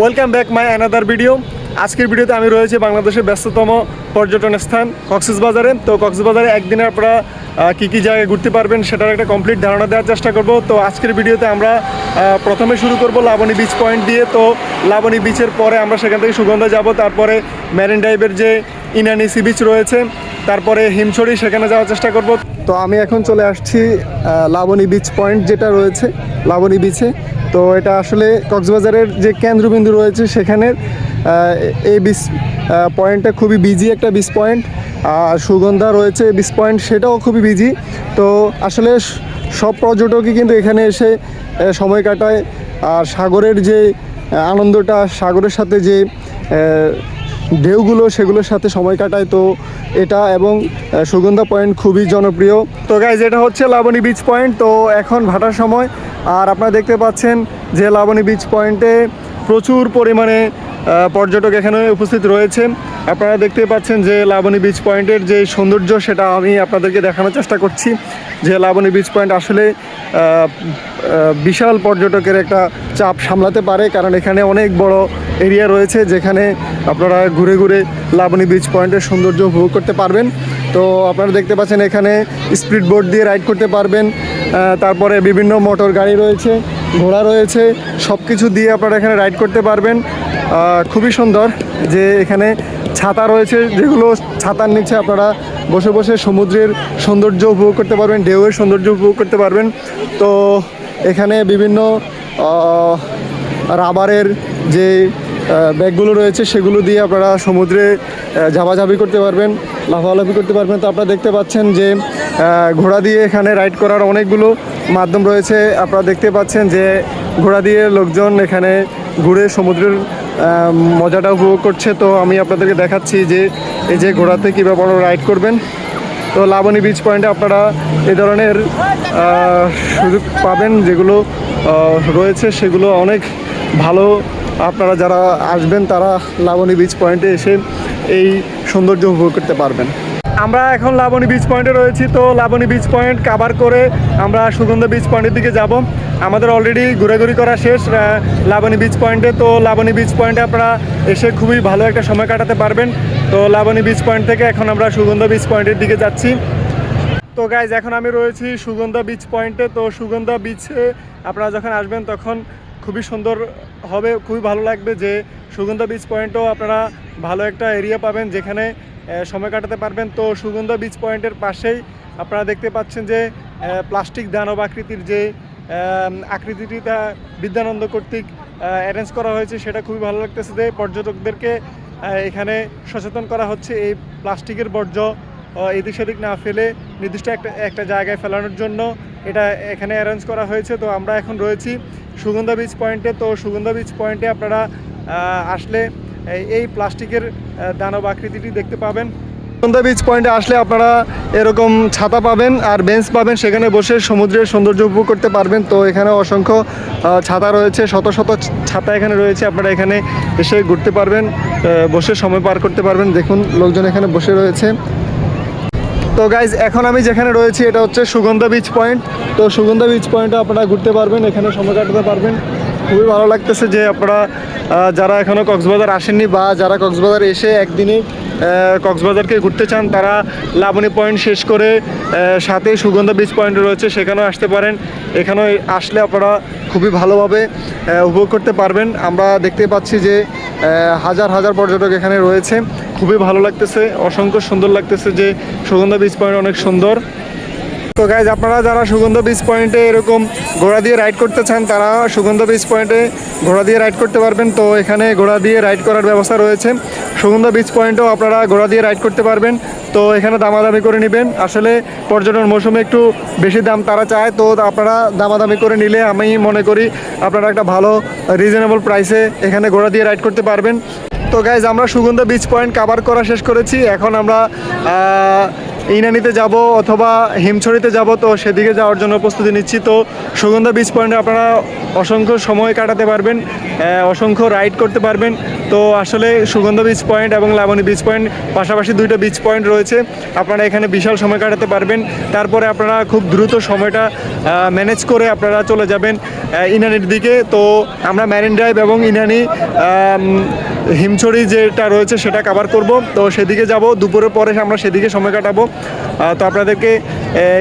Welcome back my another video আজকের ভিডিওতে আমি রয়েছি বাংলাদেশের ব্যস্ততম পর্যটন স্থান কক্সবাজারে। তো কক্সবাজারে একদিনের আপনারা কী কী জায়গায় ঘুরতে পারবেন সেটার একটা কমপ্লিট ধারণা দেওয়ার চেষ্টা করব। তো আজকের ভিডিওতে আমরা প্রথমে শুরু করব লাবণী বিচ পয়েন্ট দিয়ে। তো লাবণী বিচের পরে আমরা সেখান থেকে সুগন্ধা যাব, তারপরে ম্যারিন ড্রাইভের যে ইনানি সি বিচ রয়েছে, তারপরে হিমছড়ি সেখানে যাওয়ার চেষ্টা করব। তো আমি এখন চলে আসছি লাবণী বিচ পয়েন্ট যেটা রয়েছে, লাবণী বিচে তো এটা আসলে কক্সবাজারের যে কেন্দ্রবিন্দু রয়েছে সেখানের এই বিচ পয়েন্টটা খুবই বিজি একটা বিচ পয়েন্ট আর সুগন্ধা রয়েছে বিচ পয়েন্ট, সেটাও খুবই বিজি তো আসলে সব পর্যটকই কিন্তু এখানে এসে সময় কাটায়। আর সাগরের যে আনন্দটা, সাগরের সাথে যে ঢেউগুলো, সেগুলোর সাথে সময় কাটায়। তো এটা এবং সুগন্ধা পয়েন্ট খুবই জনপ্রিয়। তো গাইজ এটা হচ্ছে লাবণী বিচ পয়েন্ট তো এখন ভাটার সময়। আর আপনারা দেখতে পাচ্ছেন যে লাবণী বিচ পয়েন্টে প্রচুর পরিমাণে পর্যটক এখানে উপস্থিত রয়েছে আপনারা দেখতে পাচ্ছেন যে লাবণী বিচ পয়েন্টের যে সৌন্দর্য, সেটা আমি আপনাদেরকে দেখানোর চেষ্টা করছি। যে লাবণী বিচ পয়েন্ট আসলে বিশাল পর্যটকের একটা চাপ সামলাতে পারে, কারণ এখানে অনেক বড় এরিয়া রয়েছে যেখানে আপনারা ঘুরে ঘুরে লাবণী বিচ পয়েন্টের সৌন্দর্য উপভোগ করতে পারবেন। তো আপনারা দেখতে পাচ্ছেন এখানে স্পিড বোট দিয়ে রাইড করতে পারবেন। তারপরে বিভিন্ন মোটর গাড়ি রয়েছে, ঘোড়া রয়েছে সব কিছু দিয়ে আপনারা এখানে রাইড করতে পারবেন। খুবই সুন্দর যে এখানে ছাতা রয়েছে, যেগুলো ছাতার নিচে আপনারা বসে বসে সমুদ্রের সৌন্দর্য উপভোগ করতে পারবেন, ঢেউয়ের সৌন্দর্য উপভোগ করতে পারবেন। তো এখানে বিভিন্ন রাবারের যে ব্যাগগুলো রয়েছে, সেগুলো দিয়ে আপনারা সমুদ্রে ঝাপাঝাপি করতে পারবেন, লাফালাফি করতে পারবেন। তো আপনারা দেখতে পাচ্ছেন যে ঘোড়া দিয়ে এখানে রাইড করার অনেকগুলো মাধ্যম রয়েছে। আপনারা দেখতে পাচ্ছেন যে, ঘোড়া দিয়ে লোকজন এখানে ঘুরে সমুদ্রের মজাটা উপভোগ করছে। তো আমি আপনাদেরকে দেখাচ্ছি যে এই যে ঘোড়াতে কীভাবে রাইড করবেন। তো লাবণী বিচ পয়েন্টে আপনারা এই ধরনের সুযোগ পাবেন যেগুলো রয়েছে। সেগুলো অনেক ভালো। আপনারা যারা আসবেন, তারা লাবণী বিচ পয়েন্টে এসে এই সৌন্দর্য উপভোগ করতে পারবেন। আমরা এখন লাবণী বিচ পয়েন্টে রয়েছি, তো লাবণী বিচ পয়েন্ট কাভার করে আমরা সুগন্ধা বিচ পয়েন্টের দিকে যাব। আমাদের অলরেডি ঘোরাঘুরি করা শেষ লাবণী বিচ পয়েন্টে তো লাবণী বিচ পয়েন্টে আপনারা এসে খুবই ভালো একটা সময় কাটাতে পারবেন। তো লাবণী বিচ পয়েন্ট থেকে এখন আমরা সুগন্ধা বিচ পয়েন্টের দিকে যাচ্ছি। তো গাইজ এখন আমি রয়েছি সুগন্ধা বিচ পয়েন্টে তো সুগন্ধা বিচে আপনারা যখন আসবেন তখন খুবই সুন্দর হবে, খুবই ভালো লাগবে যে সুগন্ধা বিচ পয়েন্টও আপনারা ভালো একটা এরিয়া পাবেন যেখানে সময় কাটাতে পারবেন। তো সুগন্ধা বিচ পয়েন্টের পাশেই আপনারা দেখতে পাচ্ছেন যে প্লাস্টিক দানব আকৃতির যে আকৃতিটা বিদ্যানন্দ কর্তৃক অ্যারেঞ্জ করা হয়েছে, সেটা খুবই ভালো লাগতেছে যে পর্যটকদেরকে এখানে সচেতন করা হচ্ছে। এই প্লাস্টিকের বর্জ্য এদিক সেদিক না ফেলে নির্দিষ্ট একটা একটা জায়গায় ফেলানোর জন্য এটা এখানে অ্যারেঞ্জ করা হয়েছে। তো আমরা এখন রয়েছি সুগন্ধা বিচ পয়েন্টে তো সুগন্ধা বিচ পয়েন্টে আপনারা আসলে এই- প্লাস্টিকের দানব আকৃতিটি দেখতে পাবেন। সুগন্ধা বিচ পয়েন্টে আসলে আপনারা এরকম ছাতা পাবেন আর বেঞ্চ পাবেন, সেখানে বসে সমুদ্রের সৌন্দর্য উপভোগ করতে পারবেন। তো এখানে অসংখ্য ছাতা রয়েছে, শত শত ছাতা এখানে রয়েছে, আপনারা এখানে এসে ঘুরতে পারবেন বসে সময় পার করতে পারবেন। দেখুন, লোকজন এখানে বসে রয়েছে। তো গাইজ এখন আমি যেখানে রয়েছি, এটা হচ্ছে সুগন্ধা বিচ পয়েন্ট তো সুগন্ধা বিচ পয়েন্টে আপনারা ঘুরতে পারবেন, এখানে সময় কাটাতে পারবেন। খুবই ভালো লাগতেছে যে আপনারা যারা এখনও কক্সবাজার আসেননি বা যারা কক্সবাজার এসে একদিনে কক্সবাজারকে ঘুরতে চান, তারা লাবণী পয়েন্ট শেষ করে সাথে সুগন্ধা বিচ পয়েন্ট রয়েছে, সেখানেও আসতে পারেন। এখানেও আসলে আপনারা খুবই ভালোভাবে উপভোগ করতে পারবেন। আমরা দেখতে পাচ্ছি যে হাজার হাজার পর্যটক এখানে রয়েছে। খুবই ভালো লাগতেছে। অসংখ্য সুন্দর লাগতেছে যে সুগন্ধা বিচ পয়েন্ট অনেক সুন্দর। তো গাইজ আপনারা যারা সুগন্ধ বিচ পয়েন্টে এরকম ঘোড়া দিয়ে রাইড করতে চান, তারা সুগন্ধ বিচ পয়েন্টে ঘোড়া দিয়ে রাইড করতে পারবেন। তো এখানে ঘোড়া দিয়ে রাইড করার ব্যবস্থা রয়েছে। সুগন্ধ বিচ পয়েন্টেও আপনারা ঘোড়া দিয়ে রাইড করতে পারবেন। তো এখানে দামাদামি করে নেবেন। আসলে পর্যটন মৌসুমে একটু বেশি দাম তারা চায়। তো আপনারা দামাদামি করে নিলে আমি মনে করি আপনারা একটা ভালো রিজনেবল প্রাইসে এখানে ঘোড়া দিয়ে রাইড করতে পারবেন। তো গাইজ আমরা সুগন্ধা বিচ পয়েন্ট কাভার করা শেষ করেছি। এখন আমরা ইনানিতে যাব অথবা হিমছড়িতে যাব, তো সেদিকে যাওয়ার জন্য প্রস্তুতি নিচ্ছি। তো সুগন্ধা বিচ পয়েন্টে আপনারা অসংখ্য সময় কাটাতে পারবেন অসংখ্য রাইড করতে পারবেন। তো আসলে সুগন্ধা বিচ পয়েন্ট এবং লাবণী বিচ পয়েন্ট পাশাপাশি দুইটা বিচ পয়েন্ট রয়েছে। আপনারা এখানে বিশাল সময় কাটাতে পারবেন। তারপরে আপনারা খুব দ্রুত সময়টা ম্যানেজ করে আপনারা চলে যাবেন ইনানির দিকে। তো আমরা ম্যারিন ড্রাইভ এবং ইনানি হিমছড়ি যেটা রয়েছে সেটা কভার করব। তো সেদিকে যাব, দুপুরের পরে আমরা সেদিকে সময় কাটাবো। তো আপনাদেরকে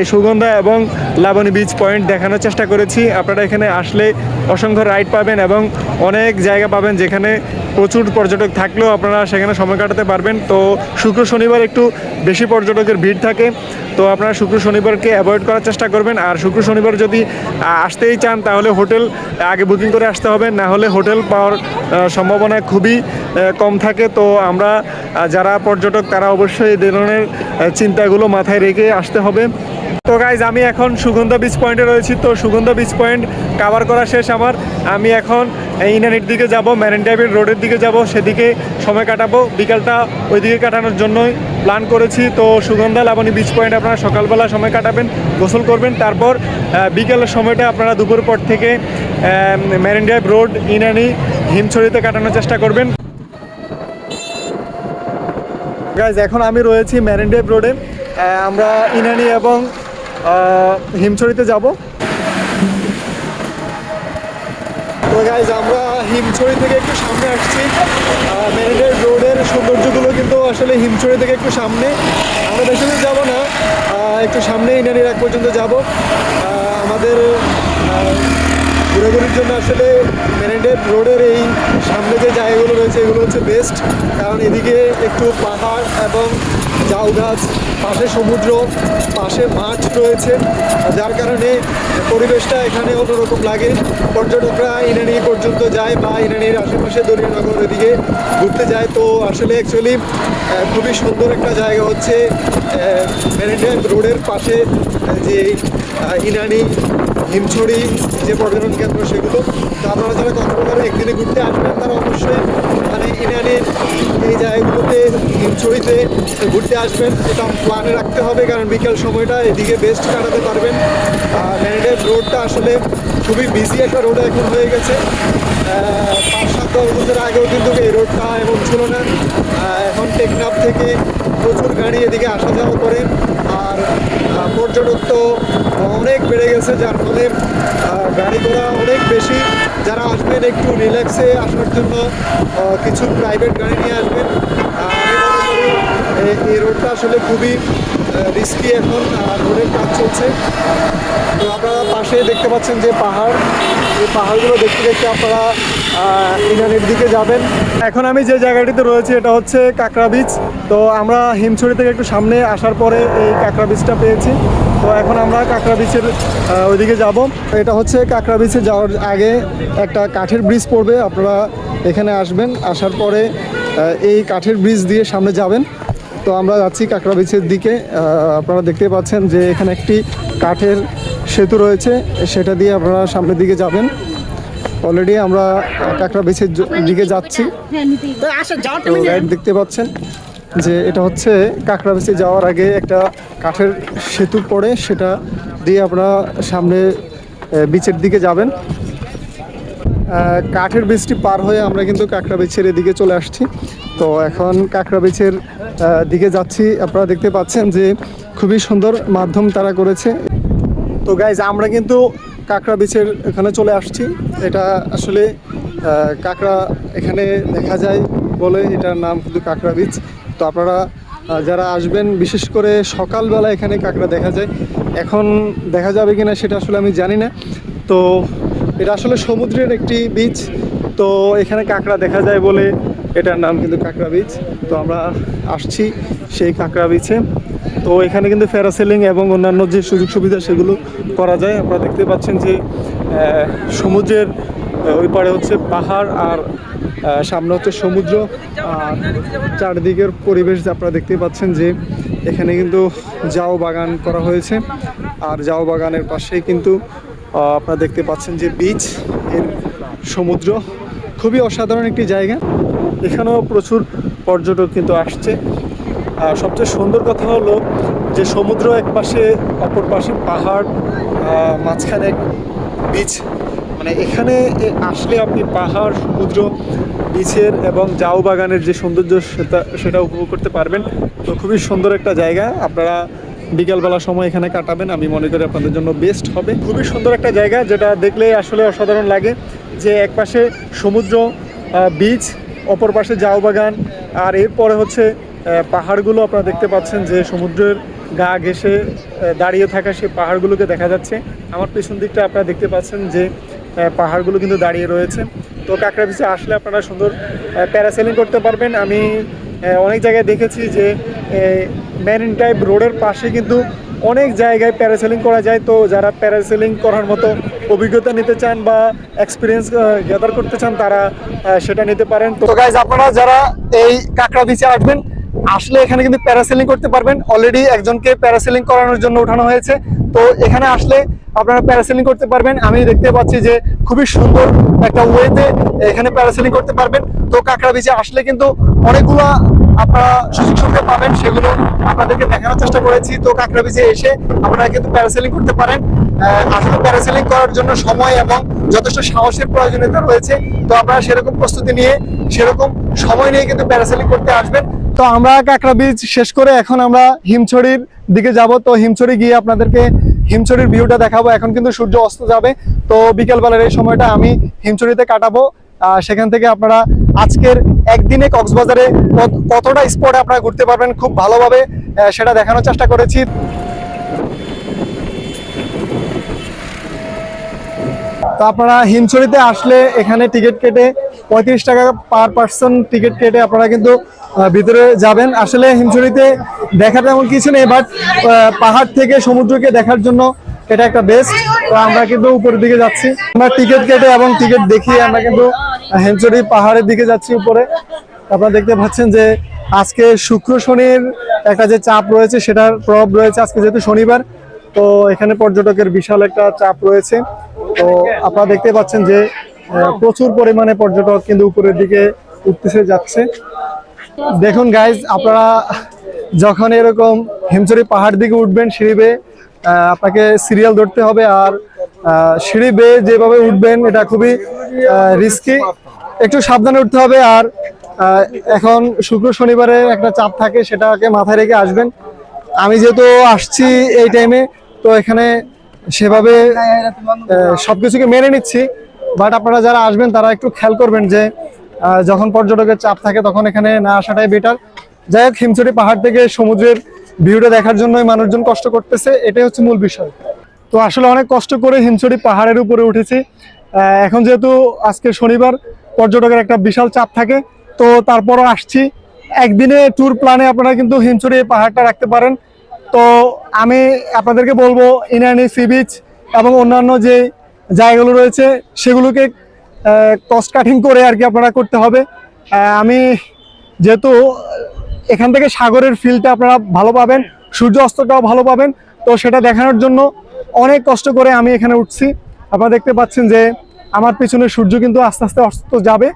সুগন্ধা এবং লাবণী বিচ পয়েন্ট দেখানোর চেষ্টা করেছি। আপনারা এখানে আসলে অসংখ্য রাইড পাবেন এবং অনেক জায়গা পাবেন যেখানে প্রচুর পর্যটক থাকলেও আপনারা সেখানে সময় কাটাতে পারবেন। তো শুক্র শনিবার একটু বেশি পর্যটকের ভিড় থাকে। তো আপনারা শুক্র শনিবারকে অ্যাভয়েড করার চেষ্টা করবেন। আর শুক্র শনিবার যদি আসতেই চান তাহলে হোটেল আগে বুকিং করে আসতে হবে। না হলে হোটেল পাওয়ার সম্ভাবনা খুবই কম থাকে, তো আমরা যারা পর্যটক, তারা অবশ্যই এই ধরনের চিন্তাগুলো মাথায় রেখে আসতে হবে। তো গাইজ আমি এখন সুগন্ধা বিচ পয়েন্টে রয়েছি, তো সুগন্ধা বিচ পয়েন্ট কাভার করা শেষ আমার। আমি এখন ইনানির দিকে যাব ম্যারিন ড্রাইভের রোডের দিকে যাব, সেদিকে সময় কাটাবো। বিকালটা ওইদিকে কাটানোর জন্যই প্ল্যান করেছি। তো সুগন্ধা লাবণী বিচ পয়েন্ট আপনারা সকালবেলা সময় কাটাবেন, গোসল করবেন। তারপর বিকেলের সময়টা আপনারা দুপুর পর থেকে ম্যারিন ড্রাইভ রোড ইনানি হিমছড়িতে কাটানোর চেষ্টা করবেন। গাইজ এখন আমি রয়েছি ম্যারিন ড্রাইভ রোডে আমরা ইনানি এবং হিমছড়িতে যাব। তো গাইজ আমরা হিমছড়ি থেকে একটু সামনে আসছি। ম্যারিন ড্রাইভ রোডের সৌন্দর্যগুলো কিন্তু আসলে হিমছড়ি থেকে একটু সামনে। আমরা বেশি দূর যাব না। একটু সামনে ইনানির এক পর্যন্ত যাব। আমাদের ঘোরাঘুরির জন্য আসলে মেরিনডেভ রোডের এই সামনে যে জায়গাগুলো রয়েছে, এগুলো হচ্ছে বেস্ট। কারণ এদিকে একটু পাহাড় এবং জাউ গাছ, পাশে সমুদ্র, পাশে মাছ রয়েছে। যার কারণে পরিবেশটা এখানে অন্যরকম লাগে। পর্যটকরা ইনানি পর্যন্ত যায় বা ইনানির আশেপাশে দরিয়ানগর এদিকে ঘুরতে যায়। তো আসলে অ্যাকচুয়ালি খুবই সুন্দর একটা জায়গা হচ্ছে মেরিনডেভ রোডের পাশে যে ইনানি হিমছড়ি যে পর্যটন কেন্দ্র সেগুলো, তো আপনারা যারা কক্সবাজারে একদিনে ঘুরতে আসবেন, তারা অবশ্যই মানে ইনানির এই জায়গাগুলোতে, হিমছড়িতে ঘুরতে আসবেন। এটা প্ল্যানে রাখতে হবে, কারণ বিকেল সময়টা এদিকে বেস্ট কাটাতে পারবেন। ম্যারিডেভ রোডটা আসলে খুবই বিজি একটা রোড এখন হয়ে গেছে। পাঁচ সাত দশ বছর আগেও কিন্তু এই রোডটা এমন ছিল না। এখন টেকনাফ থেকে প্রচুর গাড়ি এদিকে আসা যাওয়া করে। আর পর্যটক তো অনেক বেড়ে গেছে, যার ফলে গাড়ি ঘোড়া অনেক বেশি। যারা আসবেন একটু রিল্যাক্সে আসার জন্য কিছু প্রাইভেট গাড়ি নিয়ে আসবেন। এই- রোডটা আসলে খুবই রিস্কি এখন রোডের কাজ চলছে। তো আপনারা পাশে দেখতে পাচ্ছেন যে পাহাড়। এই পাহাড়গুলো দেখতে দেখতে আপনারা ইনানির দিকে যাবেন। এখন আমি যে জায়গাটিতে রয়েছি, এটা হচ্ছে কাঁকড়া বিচ। তো আমরা হিমছড়ি থেকে একটু সামনে আসার পরে এই কাঁকড়া বিচটা পেয়েছি। তো এখন আমরা কাঁকড়া বিচের ওইদিকে যাব। এটা হচ্ছে কাঁকড়া বিচে যাওয়ার আগে একটা কাঠের ব্রিজ পড়বে, আপনারা এখানে আসবেন। আসার পরে এই কাঠের ব্রিজ দিয়ে সামনে যাবেন। তো আমরা যাচ্ছি কাঁকড়া বিচের দিকে। আপনারা দেখতে পাচ্ছেন যে এখানে একটি কাঠের সেতু রয়েছে, সেটা দিয়ে আপনারা সামনের দিকে যাবেন। অলরেডি আমরা কাঁকড়া বিচের জ- দিকে যাচ্ছি। দেখতে পাচ্ছেন যে এটা হচ্ছে কাঁকড়া বেছে যাওয়ার আগে একটা কাঠের সেতু পড়ে, সেটা দিয়ে আপনারা সামনে বিচের দিকে যাবেন। কাঠের বীজটি পার হয়ে আমরা কিন্তু কাঁকড়া বিচের এদিকে চলে আসছি। তো এখন কাঁকড়া আহ, দিকে যাচ্ছি। আপনারা দেখতে পাচ্ছেন যে খুবই সুন্দর মাধ্যম তারা করেছে। তো গাইজ আমরা কিন্তু কাঁকড়া বিচের এখানে চলে আসছি। এটা আসলে কাঁকড়া এখানে দেখা যায় বলে এটার নাম কিন্তু কাঁকড়া বিচ তো আপনারা যারা আসবেন বিশেষ করে সকালবেলা এখানে কাঁকড়া দেখা যায়। এখন দেখা যাবে কিনা সেটা আসলে আমি জানি না। তো এটা আসলে সমুদ্রের একটি বিচ তো এখানে কাঁকড়া দেখা যায় বলে এটার নাম কিন্তু কাঁকড়া বিচ তো আমরা আসছি সেই কাঁকড়া বিচে তো এখানে কিন্তু প্যারাসেলিং এবং অন্যান্য যে সুযোগ সুবিধা সেগুলো করা যায়। আপনারা দেখতে পাচ্ছেন যে সমুদ্রের ওই পারে হচ্ছে পাহাড় আর সামনে হচ্ছে সমুদ্র। আর চারদিকের পরিবেশ আপনারা দেখতে পাচ্ছেন যে, এখানে কিন্তু জাও বাগান করা হয়েছে। আর জাও বাগানের পাশেই কিন্তু আপনারা দেখতে পাচ্ছেন যে বিচ এর সমুদ্র। খুবই অসাধারণ একটি জায়গা। এখানেও প্রচুর পর্যটক কিন্তু আসছে। সবচেয়ে সুন্দর কথা হলো যে সমুদ্র এক পাশে অপর পাশে পাহাড় মাঝখানে বিচ মানে এখানে আসলে আপনি পাহাড়, সমুদ্র বিচের এবং জাউ বাগানের যে সৌন্দর্য সেটা সেটা উপভোগ করতে পারবেন। তো খুবই সুন্দর একটা জায়গা। আপনারা বিকালবেলা সময় এখানে কাটাবেন, আমি মনে করি আপনাদের জন্য বেস্ট হবে। খুবই সুন্দর একটা জায়গা, যেটা দেখলে আসলে অসাধারণ লাগে যে এক পাশে সমুদ্র বিচ অপর পাশে জাউ বাগান, আর এরপরে হচ্ছে পাহাড়গুলো আপনারা দেখতে পাচ্ছেন যে সমুদ্রের গা ঘেসে দাঁড়িয়ে থাকা সেই পাহাড়গুলোকে দেখা যাচ্ছে। আমার পেছন দিকটা আপনারা দেখতে পাচ্ছেন যে পাহাড়গুলো কিন্তু দাঁড়িয়ে রয়েছে। তো কাঁকড়া বিচে আসলে আপনারা সুন্দর প্যারাসেলিং করতে পারবেন। আমি অনেক জায়গায় দেখেছি যে ম্যারিন টাইপ রোডের পাশে কিন্তু অনেক জায়গায় প্যারাসেলিং করা যায়। তো যারা প্যারাসেলিং করার মতো অভিজ্ঞতা নিতে চান বা এক্সপিরিয়েন্স গ্যাদার করতে চান, তারা সেটা নিতে পারেন। তো গাইজ আপনারা যারা এই কাঁকড়া বিচে আসবেন, আসলে এখানে কিন্তু প্যারাসেলিং করতে পারবেন। অলরেডি একজনকে প্যারাসেলিং করানোর জন্য উঠানো হয়েছে। তো এখানে আসলে আপনারা প্যারাসেলিং করতে পারবেন। আমি দেখতে পাচ্ছি যে খুবই সুন্দর একটা ওয়েতে এখানে প্যারাসেলিং করতে পারবেন। তো কাঁকড়া বিচে আসলে কিন্তু অনেকগুলা আপনারা সুযোগ সুবিধা পাবেন, সেগুলো আপনাদেরকে দেখানোর চেষ্টা করেছি। তো কাঁকড়া বিচে এসে আপনারা কিন্তু প্যারাসেলিং করতে পারেন। আসলে প্যারাসেলিং করার জন্য সময় এবং যথেষ্ট সাহসের প্রয়োজনীয়তা রয়েছে। তো আপনারা সেরকম প্রস্তুতি নিয়ে, সেরকম সময় নিয়ে কিন্তু প্যারাসেলিং করতে আসবেন। তো আমরা কাঁকড়া বীজ শেষ করে এখন আমরা হিমছড়ির দিকে যাব। তো হিমছড়ি গিয়ে আপনাদেরকে হিমছড়ির ভিউটা দেখাবো। এখন কিন্তু সূর্য অস্ত যাবে। তো বিকেলবেলার এই সময়টা আমি হিমছড়িতে কাটাবো। সেখান থেকে আপনারা আজকের একদিনে কক্সবাজারে কত- কতটা স্পটে আপনারা ঘুরতে পারবেন খুব ভালোভাবে সেটা দেখানোর চেষ্টা করেছি। তো আপনারা হিমছড়িতে আসলে এখানে টিকিট কেটে পঁয়ত্রিশ টাকা পার পার্সন টিকিট কেটে আপনারা কিন্তু ভিতরে যাবেন। আসলে হিমছড়িতে দেখার তেমন কিছু নেই বাট পাহাড় থেকে সমুদ্রকে দেখার জন্য এটা একটা বেস্ট তো আমরা কিন্তু উপরের দিকে যাচ্ছি। আমরা টিকিট কেটে এবং টিকিট দেখিয়ে আমরা কিন্তু হিমছড়ি পাহাড়ের দিকে যাচ্ছি উপরে। আপনারা দেখতে পাচ্ছেন যে আজকে শুক্র শনির একটা যে চাপ রয়েছে, সেটার প্রভাব রয়েছে আজকে যেহেতু শনিবার, তো এখানে পর্যটকের বিশাল একটা চাপ রয়েছে। তো আপনারা দেখতে পাচ্ছেন যে প্রচুর পরিমাণে পর্যটক কিন্তু উপরের দিকে উঠতেছে, যাচ্ছে। দেখুন গাইজ আপনারা যখন এরকম হিমচুরি পাহাড় দিকে উঠবেন সিঁড়ি বেয়ে আপনাকে সিরিয়াল ধরতে হবে আর সিঁড়ি বেয়ে যেভাবে উঠবেন, এটা খুবই রিস্কি একটু সাবধানে উঠতে হবে আর এখন শুক্র শনিবারে একটা চাপ থাকে, সেটাকে মাথায় রেখে আসবেন। আমি যেহেতু আসছি এই টাইমে তো এখানে সেভাবে আহ, সবকিছুকে মেনে নিচ্ছি বাট আপনারা যারা আসবেন তারা একটু খেয়াল করবেন যে যখন পর্যটকের চাপ থাকে তখন এখানে না আসাটাই বেটার যাই হোক হিমচুরি পাহাড় থেকে সমুদ্রের ভিউটা দেখার জন্যই মানুষজন কষ্ট করতেছে এটাই হচ্ছে মূল বিষয়। তো আসলে অনেক কষ্ট করে হিমচুরি পাহাড়ের উপরে উঠেছি। এখন যেহেতু আজকে শনিবার পর্যটকের একটা বিশাল চাপ থাকে তো তারপরও আসছি। একদিনে ট্যুর প্ল্যানে আপনারা কিন্তু হিমচুরি পাহাড়টা রাখতে পারেন। তো আমি আপনাদেরকে বলব ইনানি সি বিচ এবং অন্যান্য যে জায়গাগুলো রয়েছে, সেগুলোকে কস্ট কাটিং করে আর কি আপনারা করতে হবে। আমি যেহেতু এখান থেকে সাগরের ফিলটা আপনারা ভালো পাবেন, সূর্য অস্তটাও ভালো পাবেন, তো সেটা দেখানোর জন্য অনেক কষ্ট করে আমি এখানে উঠছি। আপনারা দেখতে পাচ্ছেন যে আমার পিছনে সূর্য কিন্তু আস্তে আস্তে অস্ত যাবে।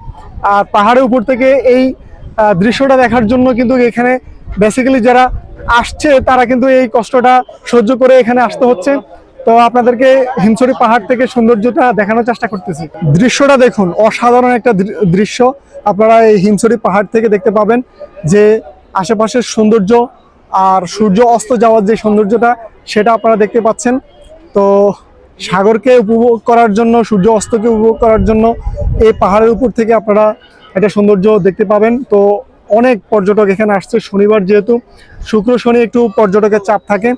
আর পাহাড়ের উপর থেকে এই দৃশ্যটা দেখার জন্য কিন্তু এখানে বেসিক্যালি যারা আসছে, তারা কিন্তু এই কষ্টটা সহ্য করে এখানে আসতে হচ্ছে। তো আপনাদেরকে হিমছড়ি পাহাড় থেকে সৌন্দর্যটা দেখানোর চেষ্টা করতেছি। দৃশ্যটা দেখুন, অসাধারণ একটা দৃশ্য। আপনারা এই হিমছড়ি পাহাড় থেকে দেখতে পাবেন যে আশেপাশের সৌন্দর্য আর সূর্য অস্ত যাওয়ার যে সৌন্দর্যটা, সেটা আপনারা দেখতে পাচ্ছেন। তো সাগরকে উপভোগ করার জন্য, সূর্য অস্তকে উপভোগ করার জন্য এই পাহাড়ের উপর থেকে আপনারা একটা সৌন্দর্য দেখতে পাবেন। তো অনেক পর্যটক এখানে আসছে। শনিবার যেহেতু, শুক্র, শনি একটু পর্যটকের চাপ থাকে।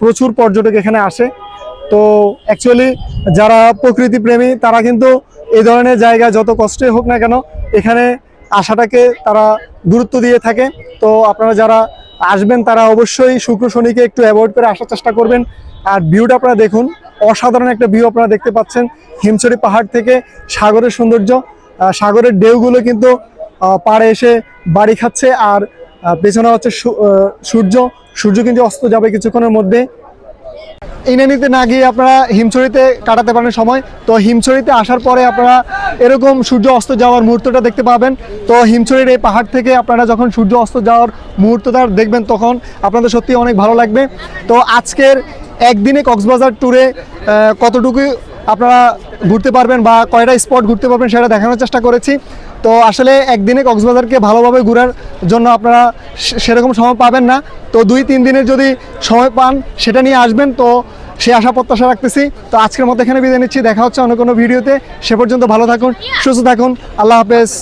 প্রচুর পর্যটক এখানে আসে। তো অ্যাকচুয়ালি যারা প্রকৃতি প্রেমী তারা কিন্তু এই ধরনের জায়গা যত কষ্টই হোক না কেন, এখানে আসাটাকে তারা গুরুত্ব দিয়ে থাকে। তো আপনারা যারা আসবেন, তারা অবশ্যই শুক্র, শনিকে একটু অ্যাভয়েড করে আসার চেষ্টা করবেন। আর ভিউটা আপনারা দেখুন, অসাধারণ একটা ভিউ আপনারা দেখতে পাচ্ছেন। হিমছড়ি পাহাড় থেকে সাগরের সৌন্দর্য। সাগরের ঢেউগুলো কিন্তু পাড়ে এসে বাড়ি খাচ্ছে আর পেছনে হচ্ছে সূর্য। সূর্য কিন্তু অস্ত যাবে কিছুক্ষণের মধ্যে। ইনানিতে না গিয়ে আপনারা হিমছড়িতে কাটাতে পারেন সময়। তো হিমছড়িতে আসার পরে আপনারা এরকম সূর্য অস্ত যাওয়ার মুহূর্তটা দেখতে পাবেন। তো হিমছড়ির এই পাহাড় থেকে আপনারা যখন সূর্য অস্ত যাওয়ার মুহূর্তটা দেখবেন তখন আপনাদের সত্যি অনেক ভালো লাগবে। তো আজকের একদিনে কক্সবাজার ট্যুরে কতটুকু আপনারা ঘুরতে পারবেন বা কয়টা স্পট ঘুরতে পারবেন সেটা দেখানোর চেষ্টা করেছি। তো আসলে একদিনে কক্সবাজারকে ভালোভাবে ঘোরার জন্য আপনারা সেরকম সময় পাবেন না। তো দুই, তিন দিনের যদি সময় পান, সেটা নিয়ে আসবেন। তো সে আশা প্রত্যাশা রাখতেছি। তো আজকের মতো এখানে বিদায় নিচ্ছি। দেখা হচ্ছে অন্য কোনো ভিডিওতে। সে পর্যন্ত ভালো থাকুন, সুস্থ থাকুন। আল্লাহ হাফেজ।